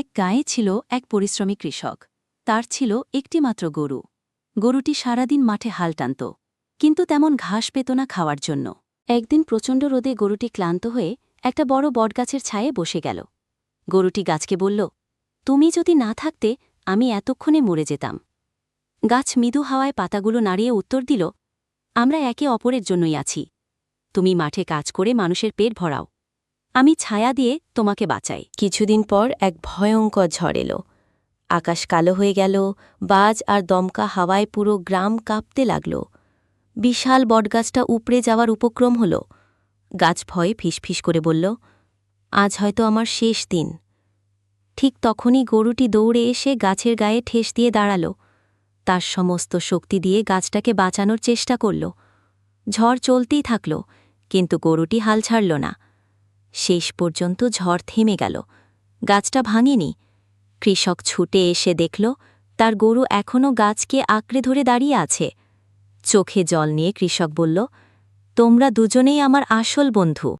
এক গায়ে ছিল এক পরিশ্রমী কৃষক। তার ছিল একটিমাত্র গরু। গরুটি সারাদিন মাঠে হাল টানত, কিন্তু তেমন ঘাস পেত না খাওয়ার জন্য। একদিন প্রচণ্ড রোদে গরুটি ক্লান্ত হয়ে একটা বড় বটগাছের ছায়ে বসে গেল। গরুটি গাছকে বলল, তুমি যদি না থাকতে, আমি এতক্ষণে মরে যেতাম। গাছ মৃদু হাওয়ায় পাতাগুলো নাড়িয়ে উত্তর দিল, আমরা একে অপরের জন্যই আছি। তুমি মাঠে কাজ করে মানুষের পেট ভরাও। আমি ছায়া দিয়ে তোমাকে বাঁচাই। কিছুদিন পর এক ভয়ঙ্কর ঝড় এলো। আকাশ কালো হয়ে গেল, বাজ আর দমকা হাওয়ায় পুরো গ্রাম কাঁপতে লাগল। বিশাল বটগাছটা উপড়ে যাওয়ার উপক্রম হল। গাছ ভয়ে ফিসফিস করে বলল, আজ হয়তো আমার শেষ দিন। ঠিক তখনই গরুটি দৌড়ে এসে গাছের গায়ে ঠেস দিয়ে দাঁড়াল। তার সমস্ত শক্তি দিয়ে গাছটাকে বাঁচানোর চেষ্টা করল। ঝড় চলতেই থাকল, কিন্তু গরুটি হাল ছাড়ল না। শেষ পর্যন্ত ঝড় থেমে গেল। গাছটা ভাঙেনি। কৃষক ছুটে এসে দেখল, তার গরু এখনও গাছকে আঁকড়ে ধরে দাঁড়িয়ে আছে। চোখে জল নিয়ে কৃষক বলল, তোমরা দুজনেই আমার আসল বন্ধু।